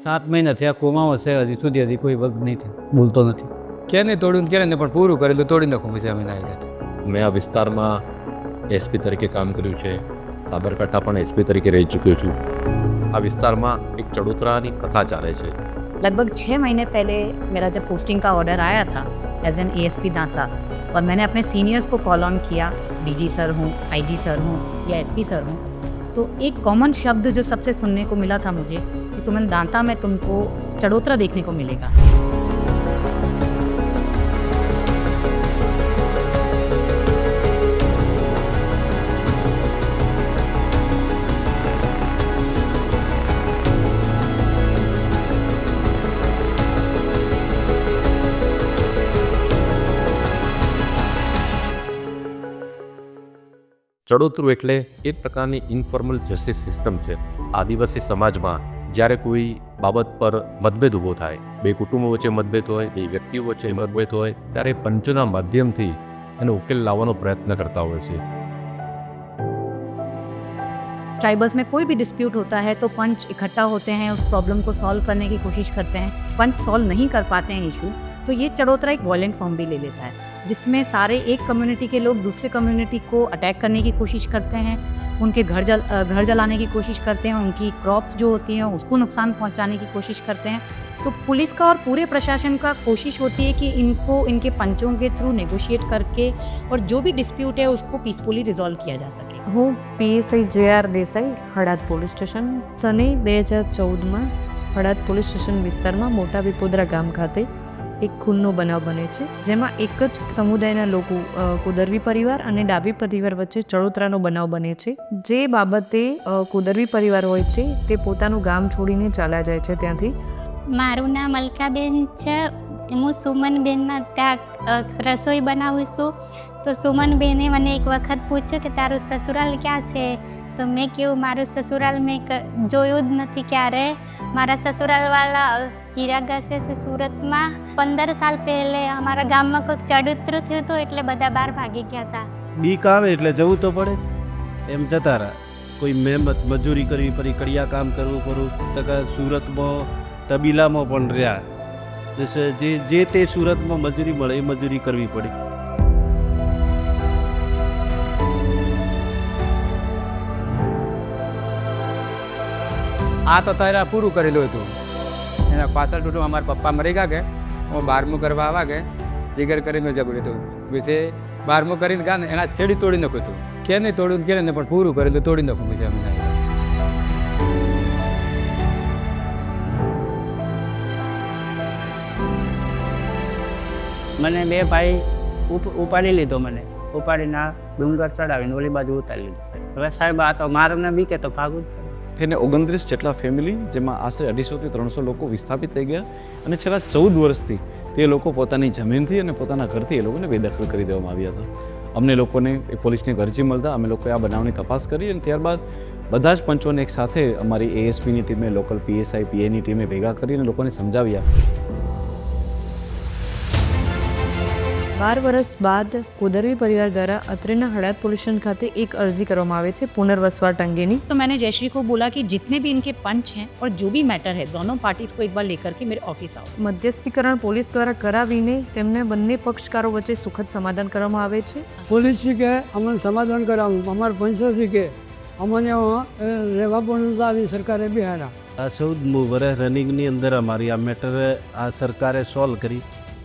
સાત મહિના થયા કોમામાં છે હજી સુધી હજી કોઈ વર્ગ નહીં થયો બોલતો નથી કેને તોડ્યું ને કેને પણ પૂરું કરેલું તોડી નાખું પછી અમે ના ગયા મેં આ વિસ્તારમાં એસપી તરીકે કામ કર્યું છે સાબરકાંઠા પણ એસપી તરીકે રહી ચૂક્યો છું આ વિસ્તારમાં એક ચડોતરાની પ્રથા ચાલે છે लगभग छः महीने पहले मेरा जब पोस्टिंग का ऑर्डर आया था as an A S P दाता और मैंने अपने सीनियर्स को कॉल ऑन किया डी जी सर हूँ आई जी सर हूँ या एस पी सर हूँ तो एक कॉमन शब्द जो सबसे सुनने को मिला था मुझे कि तुम्हें दांता में तुमको चढ़ोतरा देखने को मिलेगा ચડોતરું એટલે એક પ્રકારની ઇન્ફોર્મલ જસ્ટિસ સિસ્ટમ છે આદિવાસી સમાજમાં જ્યારે કોઈ બાબત પર મતભેદ ઊભો થાય બે કુટુંબો વચ્ચે મતભેદ હોય બે વ્યક્તિઓ વચ્ચે મતભેદ હોય ત્યારે પંચોના માધ્યમથી એનો ઉકેલ લાવવાનો પ્રયત્ન કરતા હોય છે ट्राइबल्स में कोई भी डिस्प्यूट होता है तो पंच इकट्ठा होते हैं उस प्रॉब्लम को सॉल्व करने की कोशिश करते हैं पंच सॉल्व नहीं कर पाते हैं इशू तो ये चढ़ोतरा एक वॉयलेंट फॉर्म भी ले लेता है जिसमें सारे एक कम्युनिटी के लोग दूसरे कम्युनिटी को अटैक करने की कोशिश करते हैं उनके घर जल अ, घर जलाने की कोशिश करते हैं उनकी क्रॉप्स जो होती हैं उसको नुकसान पहुंचाने की कोशिश करते हैं तो पुलिस का और पूरे प्रशासन का कोशिश होती है कि इनको इनके पंचों के थ्रू नेगोशिएट करके और जो भी डिस्प्यूट है उसको पीसफुली रिजॉल्व किया जा सके હું PSI J R Desai Halad police station સને બે હજાર ચૌદમાં હળાદ પોલીસ સ્ટેશન વિસ્તારમાં મોટા વિપોદરા ગામ ખાતે એક ખૂનનો બનાવ બને છે, જેમાં એક જ સમુદાયના લોકો કુદરવી પરિવાર અને ડાબી પરિવાર વચ્ચે ચડોતરાનો બનાવ બને છે. જે બાબતે કુદરવી પરિવાર હોય છે, તે પોતાનું ગામ છોડીને ચાલ્યા જાય છે ત્યાંથી. મારું નામ અલકાબેન છે. હું સુમનબેનના ત્યાં રસોઈ બનાવું છું. તો સુમનબેને મને એક વખત પૂછ્યું કે તારું સસુરાલ ક્યાં છે? તો મેં કહ્યું મારું સસુરાલ મેં જોયું જ નથી ક્યારે. મારા સસુરાલવાળા હીરા ઘસે સુરતમાં. પંદર સાલ પહેલે અમારા ગામમાં કોઈક ચડુતરું થયું હતું એટલે બધા બહાર ભાગી ગયા હતા. બીક આવે એટલે જવું તો પડે જ. એમ જતા રહ્યા. કોઈ મહેનત મજૂરી કરવી પડી, કડિયા કામ કરવું પડું તો સુરતમાં, તબીલામાં પણ રહ્યા. જે જે તે સુરતમાં મજૂરી મળે એ મજૂરી કરવી પડી. આ તો તારા પૂરું કરેલું હતું એના પાછળ ટૂટું અમારા પપ્પા મરી ગયા કે, હું બારમું કરવા આવ્યા કે, જીગર કરીને જગડ્યું હતું પછી બારમું કરીને ગયા ને એના છેડી તોડી નાખ્યું હતું કે નહીં તોડ્યું કે ને પણ પૂરું કરેલું તોડી નાખું પછી અમને મને બે ભાઈ ઉપ- ઉપાડી લીધો મને. ઉપાડીને ડુંગર ચડાવીને ઓલી બાજુ ઉતારી લીધો. હવે સાહેબ, આ તો મારને બીકે તો ભાગું. થઈને ઓગણત્રીસ જેટલા ફેમિલી જેમાં આશરે અઢીસોથી ત્રણસો લોકો વિસ્થાપિત થઈ ગયા અને છેલ્લા ચૌદ વર્ષથી તે લોકો પોતાની જમીનથી અને પોતાના ઘરથી એ લોકોને બેદખલ કરી દેવામાં આવ્યા હતા. અમને લોકોને પોલીસની અરજી મળતા અમે લોકોએ આ બનાવની તપાસ કરી અને ત્યારબાદ બધા જ પંચોને એક સાથે અમારી એએસપીની ટીમે, લોકલ પીએસઆઈ પીએની ટીમે ભેગા કરીને લોકોને સમજાવ્યા. બાર વર્ષ બાદ કુદરવી પરિવાર દ્વારા અત્રેના હળાદ પોલીસ સ્ટેશન ખાતે એક અરજી કરવામાં આવે છે પુનર્વસવાટ અંગેની तो मैंने जयश्री को बोला कि जितने भी इनके पंच हैं और जो भी मैटर है दोनों पार्टीज को एक बार लेकर के मेरे ऑफिस आओ મધ્યસ્થીકરણ પોલીસ દ્વારા કરાવીને તેમને બંને પક્ષકારો વચ્ચે સુખદ સમાધાન કરવામાં આવે છે પોલીસ શીખે અમને સમાધાન કરાવું અમારા પંચો શીખે અમને અ, રહેવા પણ નહોતા આવી સરકારે બિહારા આ ચૌદમું વર્ષ રનિંગની અંદર અમારી આ મેટર આ સરકારે સોલ્વ કરી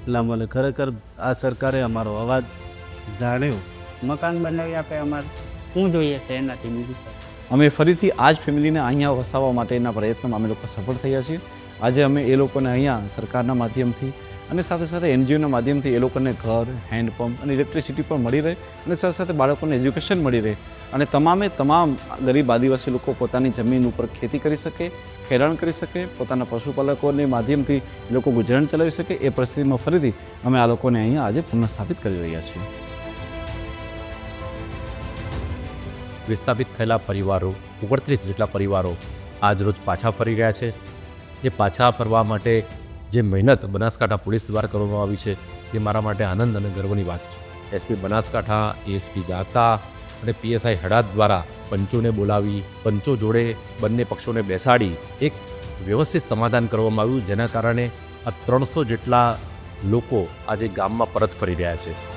એટલે ખરેખર આ સરકારે અમારો અવાજ જાણ્યો. મકાન બનાવી આપે અમારે. શું જોઈએ છે એનાથી બીજું? અમે ફરીથી આ જ ફેમિલીને અહીંયા વસાવવા માટેના પ્રયત્નમાં અમે લોકો સફળ થયા છીએ. આજે અમે એ લોકોને અહીંયા સરકારના માધ્યમથી અને સાથે સાથે એનજીઓના માધ્યમથી એ લોકોને ઘર, હેન્ડપંપ અને ઇલેક્ટ્રિસિટી પણ મળી રહે અને સાથે સાથે બાળકોને એજ્યુકેશન મળી રહે. અને તમામે તમામ ગરીબ આદિવાસી લોકો પોતાની જમીન ઉપર ખેતી કરી શકે ખેડાણ કરી શકે, પોતાના પશુપાલકોને માધ્યમથી લોકો ગુજરાન ચલાવી શકે, એ પરિસ્થિતિમાં ફરીથી અમે આ લોકોને અહીંયા આજે પુનઃસ્થાપિત કરી રહ્યા છીએ. વિસ્થાપિત થયેલા પરિવારો, ઓગણત્રીસ જેટલા પરિવારો આજ રોજ પાછા ફરી રહ્યા છે. એ પાછા ફરવા માટે જે મહેનત બનાસકાંઠા પોલીસ દ્વારા કરવામાં આવી છે, એ મારા માટે આનંદ અને ગર્વની વાત છે. એસપી બનાસકાંઠા એએસપી દાતા અને પીએસઆઈ હડાદ દ્વારા પંચોને બોલાવી, પંચો જોડે બંને પક્ષોને બેસાડી એક વ્યવસ્થિત સમાધાન કરવામાં આવ્યું, જેના કારણે આ ત્રણસો જેટલા લોકો આજે ગામમાં પરત ફરી રહ્યા છે.